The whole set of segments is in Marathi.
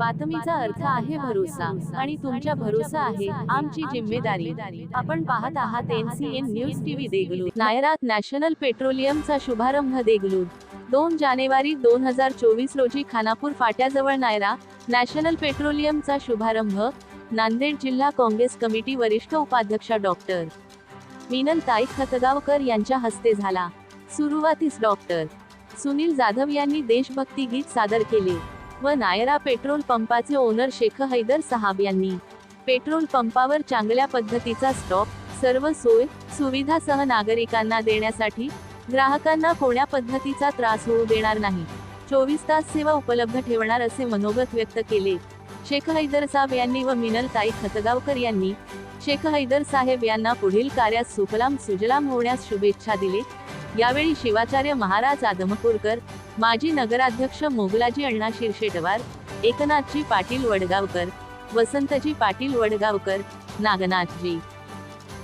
बातमीचा अर्थ आहे भरोसा आणि तुमच्या भरोसा आहे आमची जिम्मेदारी. आपण पाहत आहात एनसीएन न्यूज टीव्ही देगलूर. नायरात नॅशनल पेट्रोलियमचा शुभारंभ देगलूर. दोन जानेवारी दोन हजार चोवीस रोजी खानापूर फाट्याजवळ नायरा नॅशनल पेट्रोलियमचा शुभारंभ नांदेड जिल्हा काँग्रेस कमिटी वरिष्ठ उपाध्यक्षा डॉक्टर मिनलताई खतगावकर यांच्या हस्ते झाला. सुरुवातीस डॉक्टर सुनील जाधव यांनी देशभक्ती गीत सादर केले. व नायरा पेट्रोल पंपाचे ओनर शेख हैदर साहाब यांनी. पेट्रोल पंपावर चांगल्या पद्धतीचा स्टॉक सर्व सोय सुविधासह नागरिकांना देण्यासाठी ग्राहकांना कोण्या पद्धतीचा त्रास होऊ देणार नाही. चोवीस तास सेवा उपलब्ध ठेवणार असे मनोगत व्यक्त केले. शेख हैदर साहेब यांनी व मिनलताई खतगावकर यांनी. शेख हैदर साहेब यांना पुढील कार्यात सुफलाम सुजलाम होण्यास शुभेच्छा दिले. यावेळी शिवाचार्य महाराज आदमपूरकर माजी नगराध्यक्ष Mogalaji Anna Shirshetwar Ekanathji Patil Wadgaonkar Vasantji Patil Wadgaonkar Nagnathji.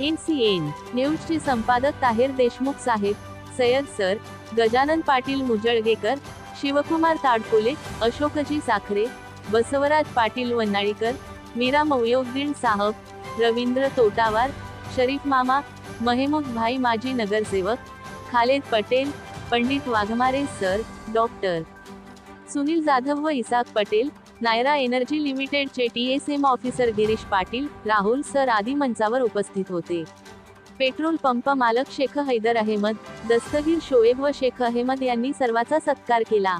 N C N न्यूजचे संपादक ताहेर देशमुख साहेब सय्यद सर गजानन पाटील मुजळगेकर शिवकुमार ताडकोले अशोकजी साखरे बसवराज पाटील वन्नाळीकर मीरा मौयोद्दीन साहब रवींद्र तोटावार शरीफ मामा महमूद भाई माजी नगरसेवक खालेद पटेल पंडित वाघमारे सर डॉक्टर. सुनील जाधव व इसाक पटेल नायरा एनर्जी लिमिटेडचे T S M officer Girish Patil Rahul sir आदी मंचावर उपस्थित होते. पेट्रोल पंप मालक शेख हैदर अहमद दस्तगीर शोएब व शेख अहमद यांनी सर्वाचा सत्कार केला.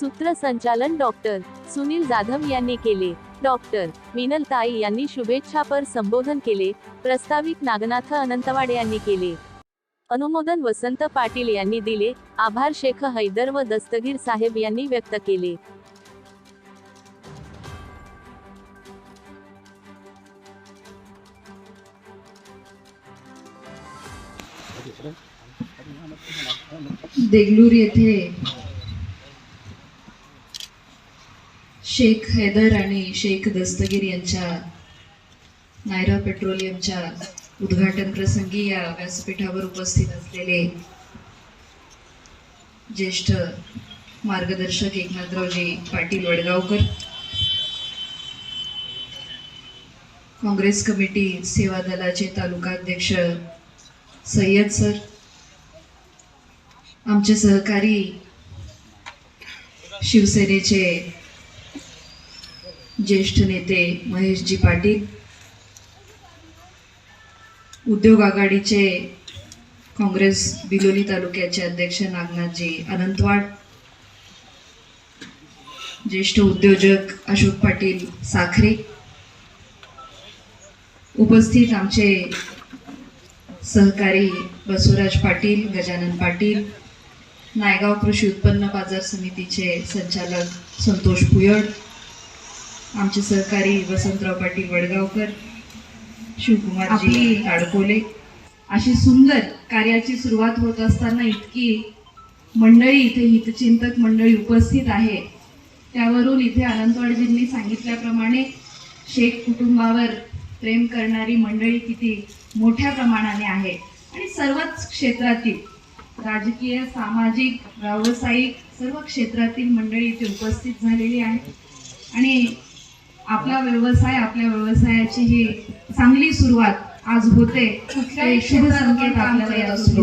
सूत्रसंचालन डॉक्टर सुनील जाधव यांनी केले. डॉक्टर मिनलताई यांनी शुभेच्छापर संबोधन केले. प्रस्ताविक नागनाथ अनंतवाड यांनी केले. अनुमोदन वसंत पाटील यांनी दिले. आभार शेख हैदर व दस्तगीर साहेब यांनी व्यक्त केले. देगलूर येथे शेख हैदर आणि शेख दस्तगीर यांच्या नायरा पेट्रोलियमच्या उद्घाटन प्रसंगी या व्यासपीठावर उपस्थित असलेले ज्येष्ठ मार्गदर्शक एकनाथरावजी पाटील वडगावकर काँग्रेस कमिटी सेवा दलाचे तालुकाध्यक्ष सय्यद सर आमचे सहकारी शिवसेनेचे ज्येष्ठ नेते महेशजी पाटील उद्योग आघाडीचे काँग्रेस बिलोली तालुक्याचे अध्यक्ष नागनाथजी अनंतवाड ज्येष्ठ उद्योजक अशोक पाटील साखरे उपस्थित आमचे सहकारी बसवराज पाटील गजानन पाटील नायगाव कृषी उत्पन्न बाजार समितीचे संचालक संतोष पुयड आमचे सहकारी वसंतराव पाटील वडगावकर शिवकुमारजी ताडकोले अशी सुंदर कार्याची सुरुवात होत असताना इतकी मंडळी इथे हितचिंतक मंडळी उपस्थित आहे. त्यावरून इथे अनंतवाडजींनी सांगितल्याप्रमाणे शेख कुटुंबावर प्रेम करणारी मंडळी किती मोठ्या प्रमाणाने आहे. आणि सर्वच क्षेत्रातील राजकीय सामाजिक व्यावसायिक सर्व क्षेत्रातील मंडळी इथे उपस्थित झालेली आहे. आणि आपला व्यवसाय आपल्या व्यवसायाची ही चांगली सुरुवात आज होते शुभ संकेत आपल्याला.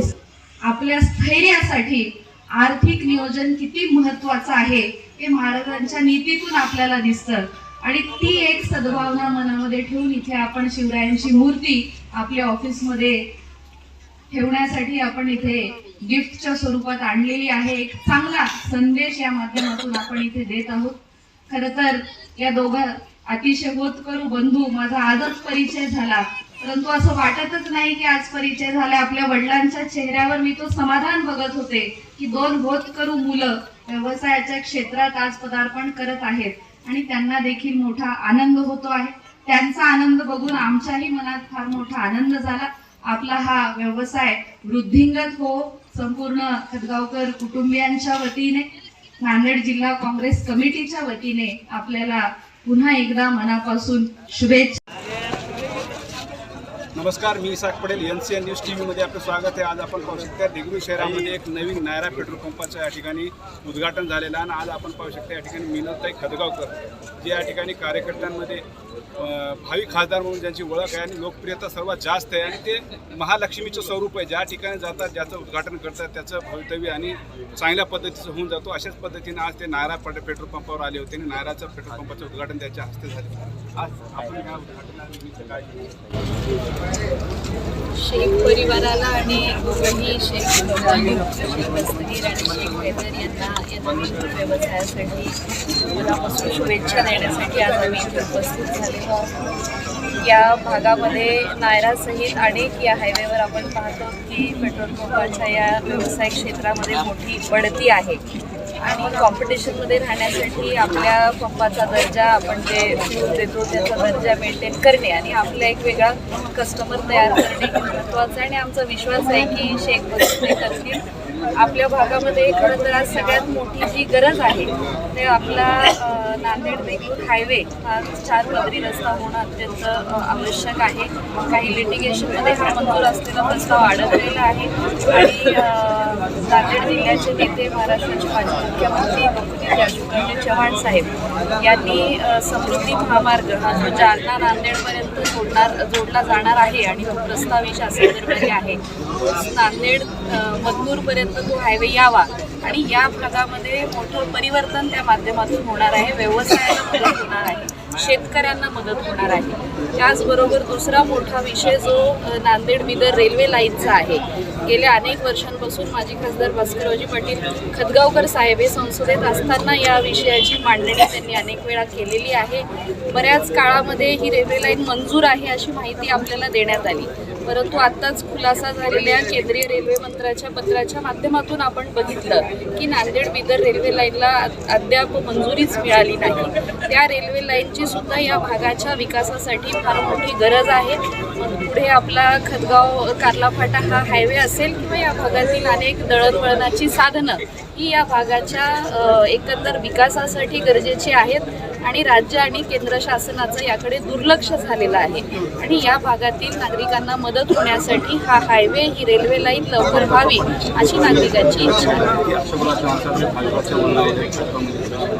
आपल्या स्थैर्यासाठी आर्थिक नियोजन किती महत्वाचं आहे हे महाराजांच्या नीतीतून आपल्याला दिसतं. आणि ती एक सद्भावना मनामध्ये ठेवून इथे आपण शिवरायांची मूर्ती आपल्या ऑफिसमध्ये ठेवण्यासाठी आपण इथे गिफ्टच्या स्वरूपात आणलेली आहे. एक चांगला संदेश या माध्यमातून आपण इथे देत आहोत. खर तर या दोघा अतिशय होत करू बंधू माझा आजच परिचय झाला. परंतु असं वाटतच नाही की आज परिचय झाला. आपल्या वडिलांच्या चेहऱ्यावर मी तो समाधान बघत होते की दोन होत करू मुलं व्यवसायाच्या क्षेत्रात आज पदार्पण करत आहेत आणि त्यांना देखील मोठा आनंद होतो आहे. त्यांचा आनंद बघून आमच्याही मनात फार मोठा आनंद झाला. आपला हा व्यवसाय वृद्धिंगत हो संपूर्ण खतगावकर कुटुंबियांच्या वतीने नांदेड जिल्हा काँग्रेस कमिटीच्या वतीने आपल्याला पुन्हा एकदा मनापासून शुभेच्छा. नमस्कार मी Isak Patel N C N news T व्हीमध्ये आपलं स्वागत आहे. आज आपण पाहू शकता देगलूर शहरामध्ये एक नवीन नायरा पेट्रोल पंपाचं या ठिकाणी उद्घाटन झालेलं आहे. आणि आज आपण पाहू शकता या ठिकाणी मिनलताई खदगावकर जे या ठिकाणी कार्यकर्त्यांमध्ये भावी खासदार म्हणून ज्यांची ओळख आहे आणि लोकप्रियता सर्वात जास्त आहे आणि ते महालक्ष्मीचं स्वरूप आहे. ज्या ठिकाणी जातात ज्याचं उद्घाटन करतात त्याचं भवितव्य आणि चांगल्या पद्धतीचं होऊन जातो. अशाच पद्धतीने आज ते नायरा पेट्रोल पेट्रोल पंपावर आले होते आणि नायराचं पेट्रोल पंपाचं उद्घाटन त्याच्या हस्ते झाले. शेख परिवाराला आणि दोघंही शेख शेख आणि शेख वेदर यांना या नवीन व्यवसायासाठी मनापासून शुभेच्छा देण्यासाठी आज आम्ही इथे उपस्थित झालेलो या भागामध्ये नायरासहित अनेक या हायवेवर आपण पाहतो की पेट्रोल पंपाच्या या व्यवसाय क्षेत्रामध्ये मोठी बढती आहे. आणि कॉम्पिटिशनमध्ये राहण्यासाठी आपल्या पंपाचा दर्जा आपण जे fuel देतो त्याचा दर्जा मेंटेन करणे आणि आपला एक वेगळा कस्टमर तयार करणे महत्त्वाचं आहे. आणि आमचा विश्वास आहे की शेख बसून करतील आपल्या भागामध्ये खरं तर आज सगळ्यात मोठी जी गरज आहे ते आपला नांदेड देगलूर हायवे हा चार पदरी रस्ता होणं अत्यंत आवश्यक आहे. काही लिटिगेशनमध्ये हा मंजूर असलेला प्रस्ताव अडकलेला आहे. आणि नांदेड जिल्ह्याचे नेते महाराष्ट्राचे माजी मुख्यमंत्री डॉक्टर चव्हाण साहेब यांनी समृद्धी महामार्ग हा जो जालना नांदेडपर्यंत जोडणार जोडला जाणार आहे आणि तो प्रस्तावी शासनदरबारी आहे. नांदेड अ, तो हायवे यावा आणि या भागामध्ये मोठं परिवर्तन त्या माध्यमातून होणार आहे. व्यवसायाला मदत होणार आहे. शेतकऱ्यांना मदत होणार आहे. त्याचबरोबर दुसरा मोठा विषय जो नांदेड बिदर रेल्वे लाईनचा आहे. गेल्या अनेक वर्षांपासून माजी खासदार भास्कररावजी पाटील खदगावकर साहेब हे संसदेत असताना या विषयाची मांडणी त्यांनी अनेक वेळा केलेली आहे. बऱ्याच काळामध्ये ही रेल्वे लाईन मंजूर आहे अशी माहिती आपल्याला देण्यात आली. परंतु आत्ताच खुलासा झालेल्या केंद्रीय रेल्वे मंत्र्याच्या पत्राच्या माध्यमातून आपण बघितलं की नांदेड बिदर रेल्वे लाईनला अद्याप मंजुरीच मिळाली नाही. त्या रेल्वे लाईनची सुद्धा या भागाच्या विकासासाठी फार मोठी गरज आहे. पुढे आपला खदगाव कार्ला फाटा हा हायवे असेल किंवा या भागातील अनेक दळणवळणाची साधनं ही या भागाच्या एकंदर विकासासाठी गरजेची आहेत आणि राज्य आणि केंद्र शासनाचं याकडे दुर्लक्ष झालेलं आहे. आणि या भागातील नागरिकांना मदत होण्यासाठी हा हायवे ही रेल्वे लाईन लवकर व्हावी अशी नागरिकांची इच्छा आहे.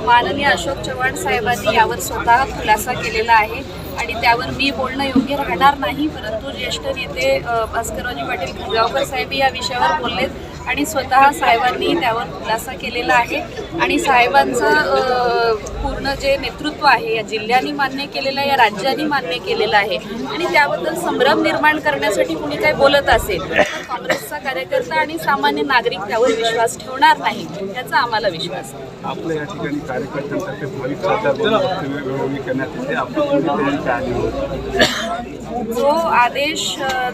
माननीय अशोक चव्हाण साहेबांनी यावर स्वतः खुलासा केलेला आहे. आणि त्यावर मी बोलणं योग्य राहणार नाही परंतु ज्येष्ठ नेते अ, भास्कररावजी पाटील खडगावकर साहेब या विषयावर बोललेत. आणि स्वतः साहेबांनी त्यावर खुलासा केलेला आहे. आणि साहेबांचं पूर्ण जे नेतृत्व आहे या जिल्ह्यांनी मान्य केलेलं आहे या राज्यांनी मान्य केलेलं आहे. आणि त्याबद्दल संभ्रम निर्माण करण्यासाठी कुणी काही बोलत असेल तर काँग्रेसचा कार्यकर्ता आणि सामान्य नागरिक त्यावर विश्वास ठेवणार नाही याचा आम्हाला विश्वास आहे. आपल्या या ठिकाणी करण्यात जो आदेश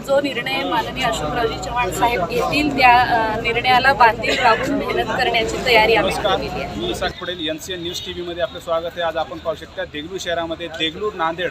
जो निर्णय माननीय अशोकरावजी चव्हाण साहेब घेतील त्या निर्णयाला बांधील राहून मेहनत करण्याची तयारी आम्ही आहे. मी Isak Patel N C N news T व्हीमध्ये आपलं स्वागत आहे. आज आपण पाहू शकता देगलूर शहरामध्ये देगलूर नांदेड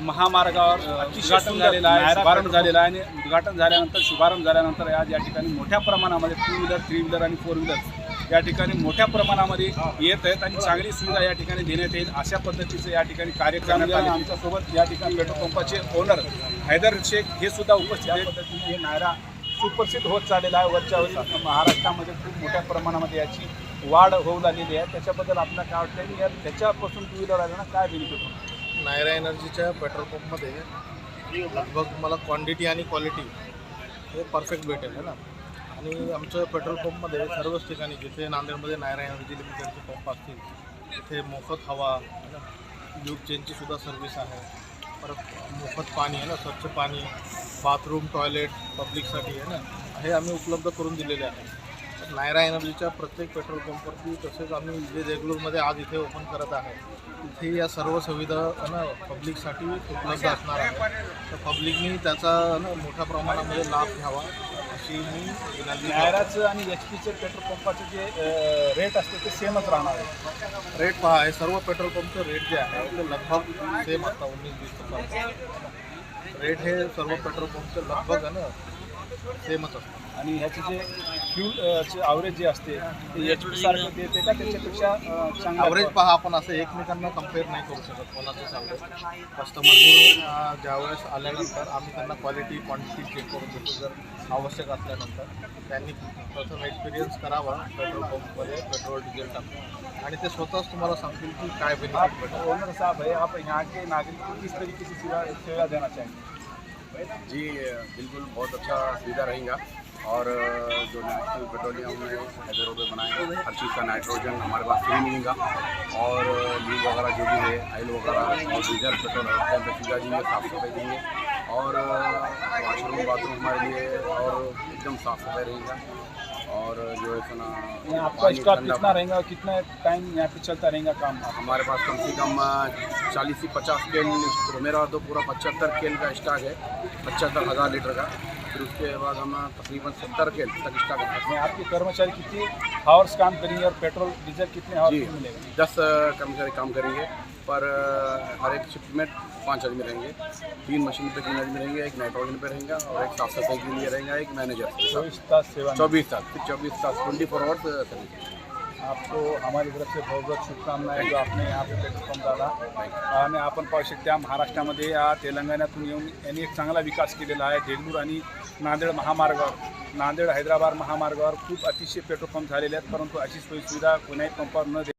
महामार्गावर अतिशय झालेला आहे शुभारंभ झालेला आहे आणि उद्घाटन झाल्यानंतर शुभारंभ झाल्यानंतर आज या ठिकाणी मोठ्या प्रमाणामध्ये टू व्हीलर थ्री व्हीलर आणि फोर व्हीलर या ठिकाणी मोठ्या प्रमाणामध्ये येत आहेत आणि चांगली सुविधा या ठिकाणी देण्यात येईल. अशा पद्धतीचे या ठिकाणी कार्यक्रम आणि आमच्यासोबत या ठिकाणी पेट्रोल पंपाचे ओनर हैदर शेख हे सुद्धा उपस्थित आहेत. पद्धतीने हे नायरा सुप्रसिद्ध होत चाललेला आहे. वरच्या वर महाराष्ट्रामध्ये खूप मोठ्या प्रमाणामध्ये याची वाढ होऊ लागलेली आहे. त्याच्याबद्दल आपल्याला काय वाटतं आणि या त्याच्यापासून टू व्हीलर आल्यानं काय बेनिफिट होतं नायरा एनर्जीच्या पेट्रोल पंपमध्ये लगभग तुम्हाला क्वांटिटी आणि क्वालिटी हे परफेक्ट भेटेल है ना? आणि आमच्या पेट्रोल पंपमध्ये सर्वच ठिकाणी जिथे नांदेडमध्ये नायरा एनर्जी लिमिटेडचे पंप असतील. तिथे मोफत हवा ल्यूब चेनची सुद्धा सर्व्हिस आहे. परत मोफत पाणी आहे ना स्वच्छ पाणी बाथरूम टॉयलेट पब्लिकसाठी आहे ना हे आम्ही उपलब्ध करून दिलेले आहे. नायरा एनर्जीच्या प्रत्येक पेट्रोल पंपवरती तसेच आम्ही जे देगलूरमध्ये आज इथे ओपन करत आहे तिथे या सर्व सुविधा ना पब्लिकसाठी उपलब्ध असणार आहे. तर पब्लिकनी त्याचा ना मोठ्या प्रमाणामध्ये लाभ घ्यावा. अशी मी नायराचं आणि एच पीचे पेट्रोल पंपाचे जे रेट असते ते सेमच राहणार आहे. रेट पहा आहे सर्व पेट्रोल पंपचं रेट जे आहे ते लगभग सेम आता उन्नीस वीस रुपये रेट हे सर्व पेट्रोल पंपचं लगभग आहे ना सेमच असतं आणि ह्याचे जे फ्यूल ॲव्हरेज जे असते ते एच पी सारखं देते का? त्याच्यापेक्षा चांगलं ॲव्हरेज पहा आपण असं एकमेकांना कंपेअर नाही करू शकत कोणाचंच ॲव्हरेज कस्टमरने ज्यावेळेस आल्यानंतर आम्ही त्यांना क्वालिटी क्वांटिटी चेक करून देतो जर आवश्यक असल्यानंतर. त्यांनी प्रथम एक्सपिरियन्स करावा पेट्रोल पंपमध्ये पेट्रोल डिझेल टाकून. आणि ते स्वतःच तुम्हाला सांगतील की काय बेनिफिट भेटेल ओनर साहब है आप यहाँ के नागरिक को किस तरीके से सेवा सेवा देना चाहेंगे जी, बिल्कुल बहुत अच्छा सुविधा रहेगा। और जो नेशनल पेट्रोलियम में हैदरों रोड बनाए, हर चीज़ का नाइट्रोजन हमारे पास फ्री मिलेगा। और लीव वगैरह जो भी है ऑयल वगैरह और डीजल पेट्रोल सुविधा देंगे साफ़ सफ़ाई देंगे और वाशरूम, बाथरूम हमारे लिए और, एकदम साफ़ सफ़ाई रहेगा। और जो है ना आपका स्टॉक कितना रहेगा कितना टाइम यहाँ पे चलता रहेगा काम? हमारे पास कम से कम चालीस से पचास केल मेरा तो पूरा पचहत्तर केल का स्टॉक है पचहत्तर हज़ार लीटर का। फिर उसके बाद हम तकरीबन सत्तर के तक स्टॉक रखते में आपके कर्मचारी कितने हावर्स काम करेंगे और पेट्रोल डीजल कितने हावर्स मिलेगा? दस कर्मचारी काम करेंगे पर हर एक शिफ्ट में पाँच आदमी रहेंगे। तीन मशीन पे तीन आदमी रहेंगे एक नाइट्रोजन पे रहेगा और एक साफ़ सफ़ाई के लिए रहेगा एक मैनेजर चौबीस तास सेवा चौबीस तास चौबीस तास ट्वेंटी फोर आवर्स आपको हमारी तरफ से बहुत बहुत शुभकामनाएं जो आपने यहाँ पे पेट्रोल पंप झाला आणि आपण पाहू शकता महाराष्ट्रामध्ये या तेलंगणातून येऊन यांनी एक चांगला विकास केलेला आहे. देगलूर आणि नांदेड महामार्गावर नांदेड हैदराबाद महामार्गावर खूप अतिशय पेट्रोल पंप झालेले आहेत. परंतु अशी सोयी सुविधा कोण्याही पंपावर न दे